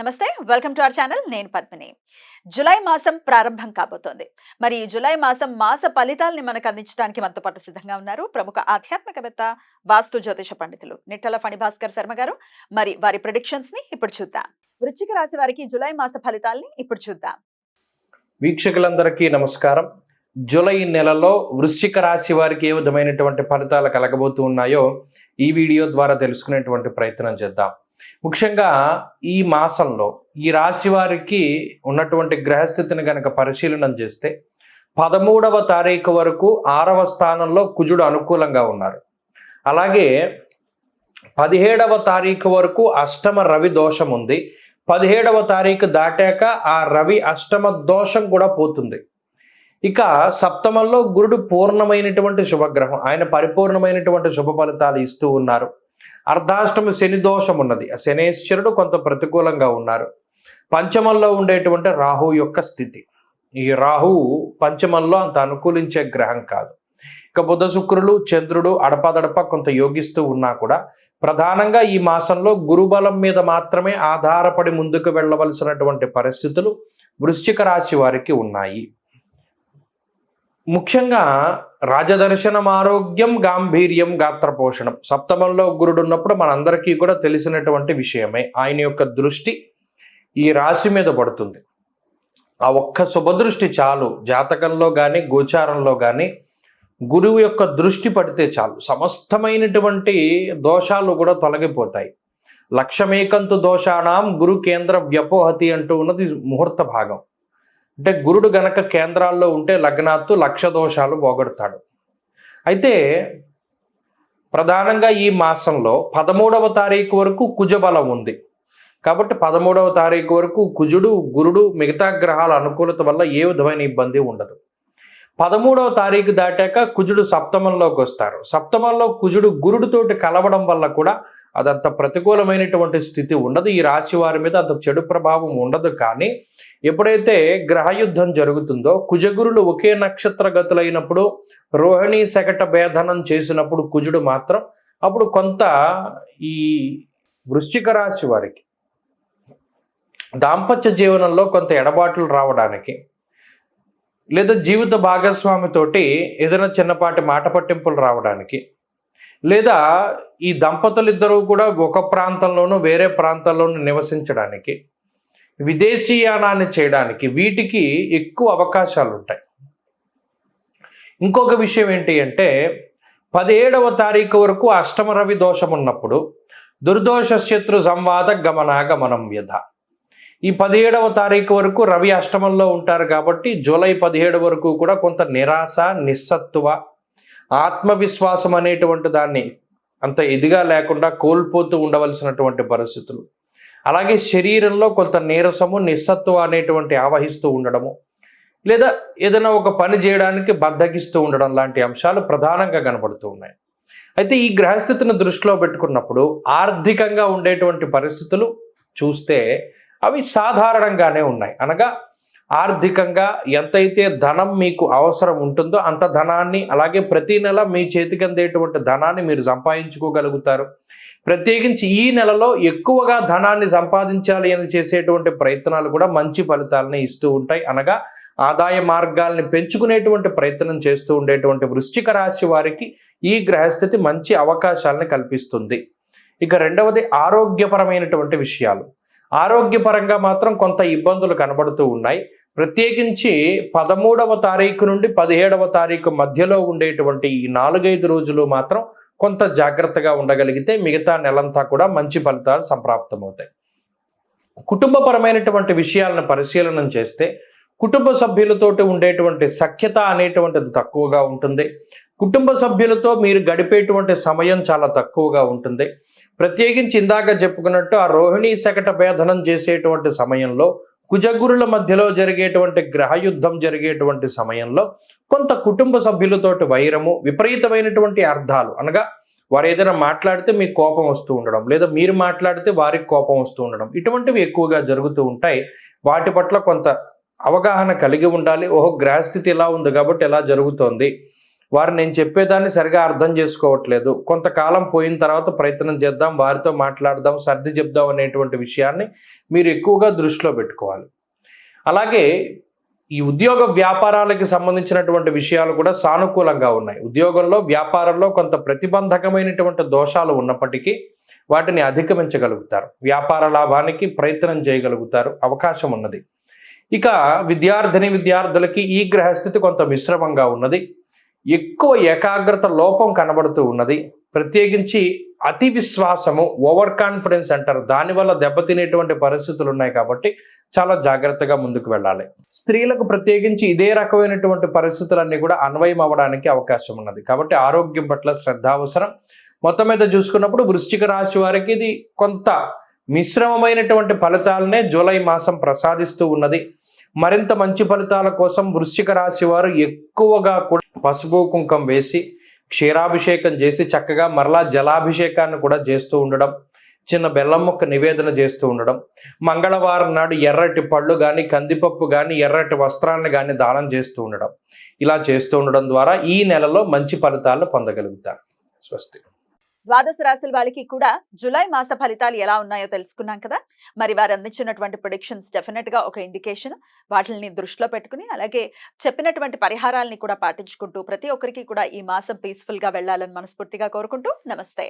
నమస్తే welcome to our channel. నేను Padmini. July మాసం ప్రారంభం కాబోతోంది. మరి ఈ జులై మాసం మాస ఫలితాలని మనకు అందించడానికి మనతో పాటు సిద్ధంగా ఉన్నారు ప్రముఖ ఆధ్యాత్మికవేత్త వాస్తు జ్యోతిష పండితులు నిట్టల ఫణిభాస్కర్ శర్మ గారు. మరి వారి ప్రొడిక్షన్స్ని ఇప్పుడు చూద్దాం. వృశ్చిక రాశి వారికి జులై మాస ఫలితాల్ని ఇప్పుడు చూద్దాం. వీక్షకులందరికీ నమస్కారం. జూలై నెలలో వృశ్చిక రాశి వారికి ఏ విధమైనటువంటి ఫలితాలు కలగబోతూ ఉన్నాయో ఈ వీడియో ద్వారా తెలుసుకునేటువంటి ప్రయత్నం చేద్దాం. ముఖ్యంగా ఈ మాసంలో ఈ రాశి వారికి ఉన్నటువంటి గ్రహస్థితిని కనుక పరిశీలన చేస్తే పదమూడవ తారీఖు వరకు ఆరవ స్థానంలో కుజుడు అనుకూలంగా ఉన్నారు. అలాగే పదిహేడవ తారీఖు వరకు అష్టమ రవి దోషం ఉంది. పదిహేడవ తారీఖు దాటాక ఆ రవి అష్టమ దోషం కూడా పోతుంది. ఇక సప్తమంలో గురుడు పూర్ణమైనటువంటి శుభగ్రహం ఆయన పరిపూర్ణమైనటువంటి శుభ ఫలితాలు ఇస్తూ ఉన్నారు. అర్ధాష్టమి శని దోషం ఉన్నది ఆ శనేశ్వరుడు కొంత ప్రతికూలంగా ఉన్నారు. పంచమంలో ఉండేటువంటి రాహు యొక్క స్థితి. ఈ రాహు పంచమంలో అంత అనుకూలించే గ్రహం కాదు. ఇక బుధ శుక్రులు చంద్రుడు అడపదడప కొంత యోగిస్తూ ఉన్నా కూడా ప్రధానంగా ఈ మాసంలో గురుబలం మీద మాత్రమే ఆధారపడి ముందుకు వెళ్ళవలసినటువంటి పరిస్థితులు వృశ్చిక రాశి వారికి ఉన్నాయి. ముఖ్యంగా రాజదర్శనం ఆరోగ్యం గాంభీర్యం గాత్రపోషణం. సప్తమంలో గురుడు ఉన్నప్పుడు మనందరికీ కూడా తెలిసినటువంటి విషయమే. ఆయన యొక్క దృష్టి ఈ రాశి మీద పడుతుంది. ఆ ఒక్క శుభదృష్టి చాలు. జాతకంలో కానీ గోచారంలో కానీ గురువు యొక్క దృష్టి పడితే చాలు. సమస్తమైనటువంటి దోషాలు కూడా తొలగిపోతాయి. లక్షమేకంతు దోషాణం గురు కేంద్ర వ్యపోహతి అంటూ ఉన్నది ముహూర్త భాగం. అంటే గురుడు గనక కేంద్రాల్లో ఉంటే లగ్నాత్తు లక్ష దోషాలు పోగొడతాడు. అయితే ప్రధానంగా ఈ మాసంలో పదమూడవ తారీఖు వరకు కుజబలం ఉంది. కాబట్టి పదమూడవ తారీఖు వరకు కుజుడు గురుడు మిగతా గ్రహాల అనుకూలత వల్ల ఏ విధమైన ఇబ్బంది ఉండదు. పదమూడవ తారీఖు దాటాక కుజుడు సప్తమంలోకి వస్తారు. సప్తమంలో కుజుడు గురుడితోటి కలవడం వల్ల కూడా అదంత ప్రతికూలమైనటువంటి స్థితి ఉండదు. ఈ రాశి వారి మీద అంత చెడు ప్రభావం ఉండదు. కానీ ఎప్పుడైతే గ్రహయుద్ధం జరుగుతుందో కుజగురులు ఒకే నక్షత్ర గతులైనప్పుడు రోహిణి శకట భేదనం చేసినప్పుడు కుజుడు మాత్రం అప్పుడు కొంత ఈ వృశ్చిక రాశి వారికి దాంపత్య జీవనంలో కొంత ఎడబాట్లు రావడానికి లేదా జీవిత భాగస్వామితోటి ఏదైనా చిన్నపాటి మాట పట్టింపులు రావడానికి లేదా ఈ దంపతులిద్దరూ కూడా ఒక ప్రాంతంలోనూ వేరే ప్రాంతంలోనూ నివసించడానికి విదేశీయానాన్ని చేయడానికి వీటికి ఎక్కువ అవకాశాలు ఉంటాయి ఇంకొక విషయం ఏంటి అంటే పదిహేడవ తారీఖు వరకు అష్టమ రవి దోషం ఉన్నప్పుడు దుర్దోష శత్రు సంవాద గమనాగమనం వ్యధ. ఈ పదిహేడవ తారీఖు వరకు రవి అష్టమంలో ఉంటారు కాబట్టి జూలై పదిహేడు వరకు కూడా కొంత నిరాశ నిస్సత్తువ ఆత్మవిశ్వాసం అనేటువంటి దాన్ని అంత ఇదిగా లేకుండా కోల్పోతూ ఉండవలసినటువంటి పరిస్థితులు. అలాగే శరీరంలో కొంత నీరసము నిస్సత్వ అనేటువంటి ఆవహిస్తూ ఉండడము లేదా ఏదైనా ఒక పని చేయడానికి బద్దకిస్తూ ఉండడం లాంటి అంశాలు ప్రధానంగా కనబడుతూ ఉన్నాయి. అయితే ఈ గ్రహస్థితిని దృష్టిలో పెట్టుకున్నప్పుడు ఆర్థికంగా ఉండేటువంటి పరిస్థితులు చూస్తే అవి సాధారణంగానే ఉన్నాయి. అనగా ఆర్థికంగా ఎంతైతే ధనం మీకు అవసరం ఉంటుందో అంత ధనాన్ని అలాగే ప్రతి నెల మీ చేతికి అందేటువంటి ధనాన్ని మీరు సంపాదించుకోగలుగుతారు. ప్రత్యేకించి ఈ నెలలో ఎక్కువగా ధనాన్ని సంపాదించాలి అని చేసేటువంటి ప్రయత్నాలు కూడా మంచి ఫలితాలని ఇస్తూ ఉంటాయి. అనగా ఆదాయ మార్గాల్ని పెంచుకునేటువంటి ప్రయత్నం చేస్తూ ఉండేటువంటి వృశ్చిక రాశి వారికి ఈ గ్రహస్థితి మంచి అవకాశాలను కల్పిస్తుంది. ఇక రెండవది ఆరోగ్యపరమైనటువంటి విషయాలు. ఆరోగ్యపరంగా మాత్రం కొంత ఇబ్బందులు కనబడుతూ ఉన్నాయి. ప్రత్యేకించి పదమూడవ తారీఖు నుండి పదిహేడవ తారీఖు మధ్యలో ఉండేటువంటి ఈ నాలుగైదు రోజులు మాత్రం కొంత జాగ్రత్తగా ఉండగలిగితే మిగతా నెలంతా కూడా మంచి ఫలితాలు సంప్రాప్తమవుతాయి. కుటుంబపరమైనటువంటి విషయాలను పరిశీలన చేస్తే కుటుంబ సభ్యులతోటి ఉండేటువంటి సఖ్యత అనేటువంటిది తక్కువగా ఉంటుంది. కుటుంబ సభ్యులతో మీరు గడిపేటువంటి సమయం చాలా తక్కువగా ఉంటుంది. ప్రత్యేకించి ఇందాక చెప్పుకున్నట్టు ఆ రోహిణీ శకట భేదనం చేసేటువంటి సమయంలో కుజగురుల మధ్యలో జరిగేటువంటి గ్రహయుద్ధం జరిగేటువంటి సమయంలో కొంత కుటుంబ సభ్యులతోటి వైరము విపరీతమైనటువంటి అర్థాలు అనగా వారు ఏదైనా మాట్లాడితే మీకు కోపం వస్తూ ఉండడం లేదా మీరు మాట్లాడితే వారికి కోపం వస్తూ ఉండడం ఇటువంటివి ఎక్కువగా జరుగుతూ ఉంటాయి. వాటి పట్ల కొంత అవగాహన కలిగి ఉండాలి. ఓహో గ్రహస్థితి ఇలా ఉంది కాబట్టి ఎలా జరుగుతోంది. వారు నేను చెప్పేదాన్ని సరిగా అర్థం చేసుకోవట్లేదు. కొంతకాలం పోయిన తర్వాత ప్రయత్నం చేద్దాం వారితో మాట్లాడదాం సర్ది చెప్దాం అనేటువంటి విషయాన్ని మీరు ఎక్కువగా దృష్టిలో పెట్టుకోవాలి. అలాగే ఈ ఉద్యోగ వ్యాపారాలకి సంబంధించినటువంటి విషయాలు కూడా సానుకూలంగా ఉన్నాయి. ఉద్యోగంలో వ్యాపారంలో కొంత ప్రతిబంధకమైనటువంటి దోషాలు ఉన్నప్పటికీ వాటిని అధిగమించగలుగుతారు. వ్యాపార లాభానికి ప్రయత్నం చేయగలుగుతారు. అవకాశం ఉన్నది. ఇక విద్యార్థిని విద్యార్థులకి ఈ గ్రహస్థితి కొంత మిశ్రమంగా ఉన్నది. ఎక్కువ ఏకాగ్రత లోపం కనబడుతూ ఉన్నది. ప్రత్యేకించి అతి విశ్వాసము ఓవర్ కాన్ఫిడెన్స్ అంటారు దానివల్ల దెబ్బతినేటువంటి పరిస్థితులు ఉన్నాయి కాబట్టి చాలా జాగ్రత్తగా ముందుకు వెళ్ళాలి. స్త్రీలకు ప్రత్యేకించి ఇదే రకమైనటువంటి పరిస్థితులన్నీ కూడా అన్వయం అవ్వడానికి అవకాశం ఉన్నది. కాబట్టి ఆరోగ్యం పట్ల శ్రద్ధ అవసరం. మొత్తం మీద చూసుకున్నప్పుడు వృశ్చిక రాశి వారికి ఇది కొంత మిశ్రమమైనటువంటి ఫలితాలనే జూలై మాసం ప్రసాదిస్తూ ఉన్నది. మరింత మంచి ఫలితాల కోసం వృశ్చిక రాశి వారు ఎక్కువగా కూడా పసుపు కుంకం వేసి క్షీరాభిషేకం చేసి చక్కగా మరలా జలాభిషేకాన్ని కూడా చేస్తూ ఉండడం చిన్న బెల్లం ముక్క నివేదన చేస్తూ ఉండడం మంగళవారం నాడు ఎర్రటి పళ్ళు కానీ కందిపప్పు కానీ ఎర్రటి వస్త్రాలను కానీ దానం చేస్తూ ఉండడం. ఇలా చేస్తూ ఉండడం ద్వారా ఈ నెలలో మంచి ఫలితాలను పొందగలుగుతారు. స్వస్తి. ద్వాదశ రాశుల వాళ్ళకి కూడా జూలై మాస ఫలితాలు ఎలా ఉన్నాయో తెలుసుకున్నాం కదా. మరి వారు అందించినటువంటి ప్రొడిక్షన్స్ డెఫినెట్గా ఒక ఇండికేషన్ వాటిని దృష్టిలో పెట్టుకుని అలాగే చెప్పినటువంటి పరిహారాలని కూడా పాటించుకుంటూ ప్రతి ఒక్కరికి కూడా ఈ మాసం పీస్ఫుల్గా వెళ్ళాలని మనస్ఫూర్తిగా కోరుకుంటూ నమస్తే.